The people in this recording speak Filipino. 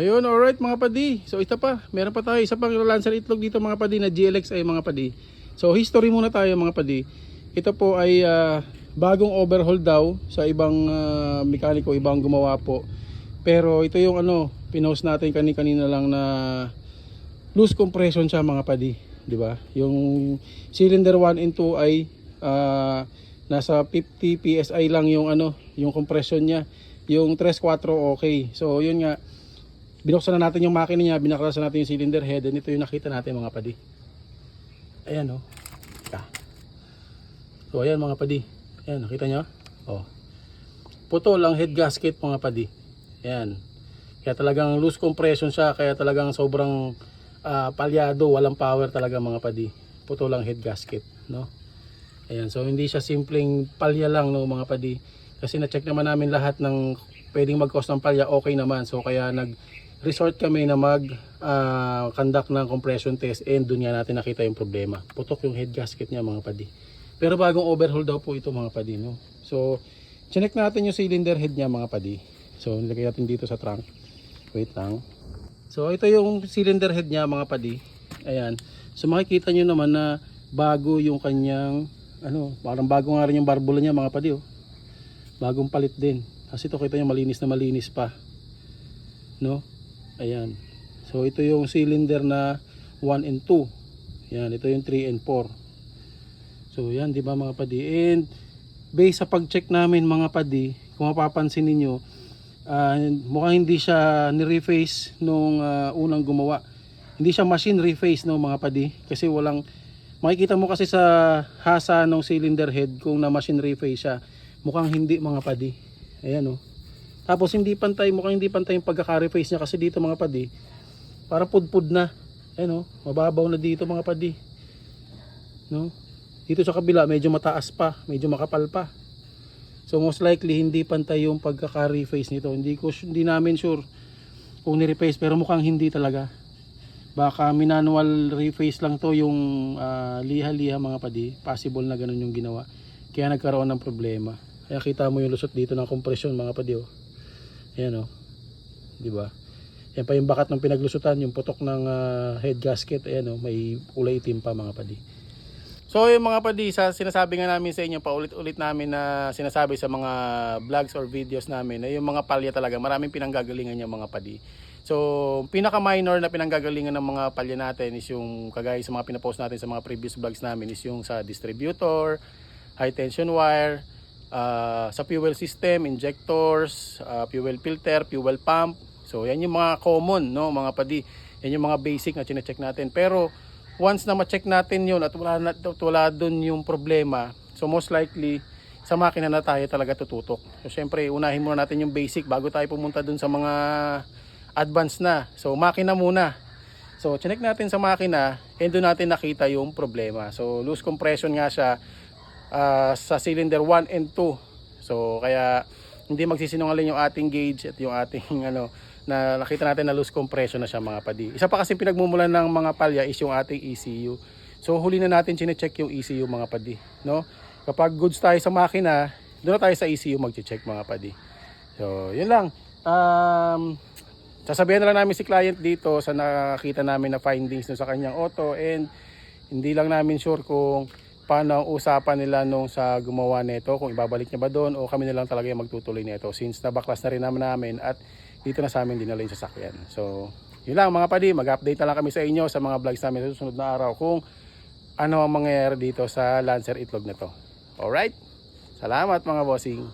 Ayun, alright mga padi. So ito pa, meron pa tayo isa pang lancer itlog dito mga padi na GLX ay mga padi. So history muna tayo mga padi. Ito po ay ah, bagong overhaul daw sa ibang ah, mekaniko, ibang gumawa po. Pero ito yung ano, pinost natin kani-kanina lang na loose compression siya mga padi, di ba? Yung cylinder 1 and 2 ay ah, nasa 50 PSI lang yung ano, yung compression niya. Yung 3-4 okay. So yun nga, binuksan na natin yung makina niya, binaklasan natin yung cylinder head, and ito yung nakita natin mga padi. Ayan oh. Ah. So ayan mga padi. Ayan, nakita nyo? Oh. Putol ang head gasket mga padi. Ayan. Kaya talagang loose compression siya, kaya talagang sobrang ah, palyado, walang power talaga mga padi. Putol ang head gasket, no? Ayan, so hindi siya simpleng palya lang no mga padi. Kasi na-check naman namin lahat ng pwedeng mag-cause ng palya, okay naman. So kaya nag resort kami na mag ah, conduct ng compression test and doon nga natin nakita yung problema. Putok yung head gasket niya mga padi. Pero bagong overhaul daw po ito mga padi no. So chinek natin yung cylinder head niya mga padi. So nilagay natin dito sa trunk. Wait lang. So ito yung cylinder head niya mga padi. Ayan. So makikita nyo naman na bago yung kanyang ano, parang bago nga rin yung barbula niya mga padi oh. Bagong palit din. Kasi ito kita nyo malinis na malinis pa. No? Ayan. So ito yung cylinder na 1 and 2. Yan, ito yung 3 and 4. So yan, di ba mga padi? And based sa pag-check namin mga padi, kung mapapansin ninyo, ah, mukhang hindi siya ni-reface nung ah, unang gumawa. Hindi siya machine reface no mga padi kasi walang makikita mo kasi sa hasa ng cylinder head kung na machine reface siya. Mukhang hindi mga padi. Ayan oh. Tapos hindi pantay, mukhang hindi pantay yung pagkaka-reface niya kasi dito mga padi, para pudpud na. Ayan oh, mababaw na dito mga padi. No? Dito sa kabila medyo mataas pa, medyo makapal pa. So most likely hindi pantay yung pagkaka-reface nito. Hindi ko hindi namin sure kung ni-reface pero mukhang hindi talaga. Baka manual reface lang to yung ah, liha-liha mga padi. Possible na ganun yung ginawa. Kaya nagkaroon ng problema. Kaya kita mo yung lusot dito ng compression mga padi oh. Ayan oh. 'Di ba? Yan pa yung bakat ng pinaglusutan, yung putok ng ah, head gasket, ayan oh, may kulay itim pa mga padi. So yung mga padi, sa sinasabi nga namin sa inyo, paulit-ulit namin na sinasabi sa mga vlogs or videos namin na yung mga palya talaga, maraming pinanggagalingan yung mga padi. So, pinaka-minor na pinanggagalingan ng mga palya natin is yung kagaya sa mga pinapost natin sa mga previous vlogs namin is yung sa distributor, high tension wire, ah, sa fuel system, injectors, ah, fuel filter, fuel pump. So, yan yung mga common, no, mga padi. Yan yung mga basic na chine-check natin. Pero, once na ma-check natin yun at wala, na, at wala dun yung problema, so most likely, sa makina na tayo talaga tututok. So, syempre, unahin muna natin yung basic bago tayo pumunta dun sa mga advanced na. So, makina muna. So, chinek natin sa makina, and doon natin nakita yung problema. So, loose compression nga siya ah, sa cylinder 1 and 2. So, kaya hindi magsisinungaling yung ating gauge at yung ating ano na nakita natin na loose compression na siya mga padi. Isa pa kasi pinagmumulan ng mga palya is yung ating ECU. So, huli na natin chine-check yung ECU mga padi, no? Kapag goods tayo sa makina, doon tayo sa ECU magche-check mga padi. So, yun lang. Um, sasabihan na lang namin si client dito sa nakakita namin na findings no sa kanyang auto and hindi lang namin sure kung paano ang usapan nila nung sa gumawa nito? Kung ibabalik niya ba doon o kami na lang talaga yung magtutuloy nito since nabaklas na rin naman namin at dito na sa amin dinala yung sasakyan. So yun lang mga padi mag-update na lang kami sa inyo sa mga vlogs namin sa susunod na araw kung ano ang mangyayari dito sa Lancer Itlog na to. Alright? Salamat mga bossing